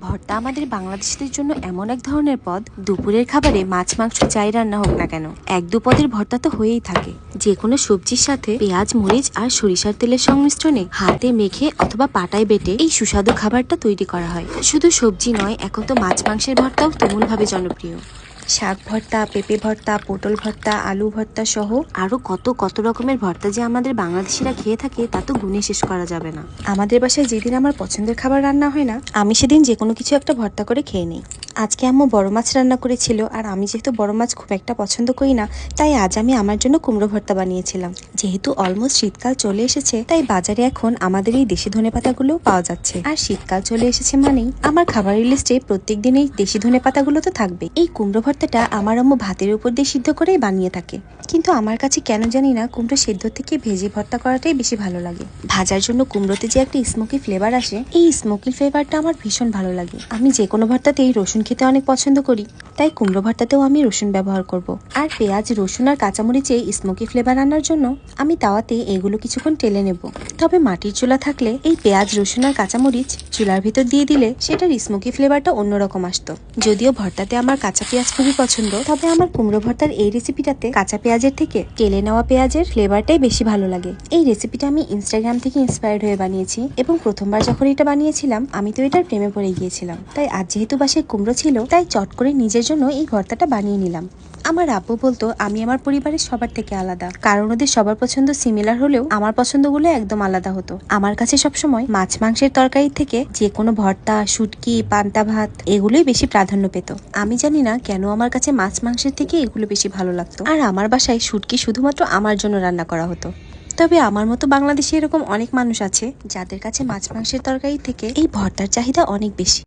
ভর্তা আমাদের বাংলাদেশিদের জন্য এমন এক ধরনের পদ, দুপুরের খাবারে মাছ, মাংস যাই রান্না হোক না কেন। এক দু পদের ভর্তা তো হয়েই থাকে। যে কোনো সবজির সাথে পেঁয়াজ, মরিচ আর সরিষার তেলের সংমিশ্রণে হাতে মেখে অথবা পাটায় বেটে এই সুস্বাদু খাবারটা তৈরি করা হয়। শুধু সবজি নয় এখন তো মাছ, মাংসের ভর্তাও তুমুলভাবে জনপ্রিয়। শাক ভর্তা, পেঁপে ভর্তা, পটল ভর্তা, আলু ভর্তা সহ আরও কত কত রকমের ভর্তা যে আমাদের বাংলাদেশিরা খেয়ে থাকে তা তো গুনে শেষ করা যাবে না। আমাদের বাসায় যেদিন আমার পছন্দের খাবার রান্না হয় না, আমি সেদিন যে কোনো কিছু একটা ভর্তা করে খেয়ে নিই। আজকে আম্মু বড় মাছ রান্না করেছিল আর আমি যেহেতু বড় মাছ খুব একটা পছন্দ করি না, তাই আজ আমি আমার জন্য কুমড়ো ভর্তা বানিয়েছিলাম। যেহেতু অলমোস্ট শীতকাল চলে এসেছে, তাই বাজারে এখন আমাদের এই দেশি ধনে পাতাগুলোও পাওয়া যাচ্ছে। আর শীতকাল চলে এসেছে মানেই আমার খাবারের লিস্টে প্রত্যেক দিন এই দেশি ধনে পাতাগুলো তো থাকবে। এই কুমড়ো ভর্তাটা আমার আম্মু ভাতের উপর দিয়ে সিদ্ধ করেই বানিয়ে থাকে। কিন্তু আমার কাছে কেন জানি না কুমড়ো সেদ্ধ থেকে ভেজে ভর্তা করাটাই বেশি ভালো লাগে। ভাজার জন্য কুমড়োতে যে একটা স্মোকি ফ্লেভার আসে, এই স্মোকি ফ্লেভারটা আমার ভীষণ ভালো লাগে। আমি যে কোনো ভর্তাতেই রসুন খেতে অনেক পছন্দ করি, তাই কুমড়ো ভর্তাতেও আমি রসুন ব্যবহার করব। আর পেঁয়াজ, রসুন আর কাঁচামরিচে স্মোকি ফ্লেভার আনার জন্য আমি তাওয়াতে এগুলো কিছুক্ষণ টেলে নেব। তবে মাটির চুলা থাকলে এই পেঁয়াজ, রসুন আর কাঁচামরিচ চুলার ভিতর দিয়ে দিলে সেটার স্মোকি ফ্লেভারটা অন্যরকম আসতো। যদিও ভর্তাতে আমার কাঁচা পেঁয়াজ খুবই পছন্দ, তবে আমার কুমড়ো ভর্তার এই রেসিপিটাতে কাঁচা পেঁয়াজের থেকে টেলে নেওয়া পেঁয়াজের ফ্লেভারটাই বেশি ভালো লাগে। এই রেসিপিটা আমি ইনস্টাগ্রাম থেকে ইন্সপায়ার্ড হয়ে বানিয়েছি এবং প্রথমবার যখন এটা বানিয়েছিলাম, আমি তো এটার প্রেমে পড়ে গিয়েছিলাম। তাই আজ যেহেতু বাসায় কুমড়ো ছিল, তাই চট করে নিজের জন্য এই ভর্তাটা বানিয়ে নিলাম। আমার আব্বু বলতো, আমি আমার পরিবারের সবার থেকে আলাদা। কারণ ওদের সবার পছন্দ সিমিলার হলেও আমার পছন্দগুলো একদম আলাদা হতো। আমার কাছে সবসময় মাছ মাংসের তরকারি থেকে যে কোনো ভর্তা, শুটকি, পান্তা ভাত, এগুলোই বেশি প্রাধান্য পেত। আমি জানি না কেন আমার কাছে মাছ মাংসের থেকে এগুলো বেশি ভালো লাগতো। আর আমার বাসায় শুটকি শুধুমাত্র আমার জন্য রান্না করা হতো। তবে আমার মতো বাংলাদেশে এরকম অনেক মানুষ আছে, যাদের কাছে মাছ মাংসের তরকারি থেকে এই ভর্তার চাহিদা অনেক বেশি।